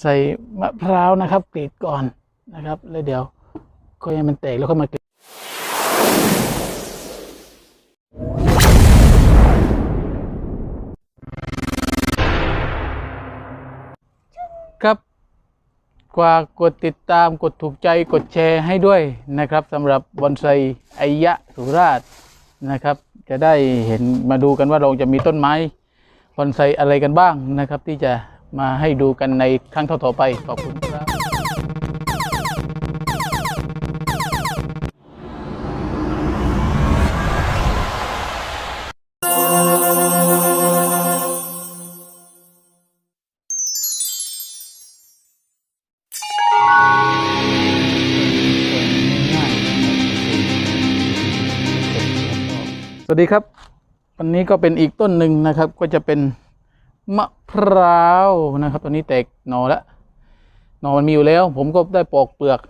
ใส่มะพร้าวนะครับกรีดก่อนนะครับ แล้วเดี๋ยวก็ให้มันแตกแล้วค่อยมากรีดครับกว่ากดติดตามกดถูกใจกดแชร์ให้ด้วยนะครับสำหรับบอนไซไอยะสุราษนะครับ จะได้เห็นมาดูกันว่าเราจะมีต้นไม้บอนไซอะไรกันบ้างนะครับ ที่จะ มาให้ดูกันในครั้งต่อๆไปขอบคุณครับสวัสดีครับ วันนี้ก็เป็นอีกต้นหนึ่งนะครับ ก็จะเป็น มะพร้าวนะครับ ตอนนี้แตกหนอแล้วหนอมันมีอยู่แล้ว ผมก็ได้ปอกเปลือก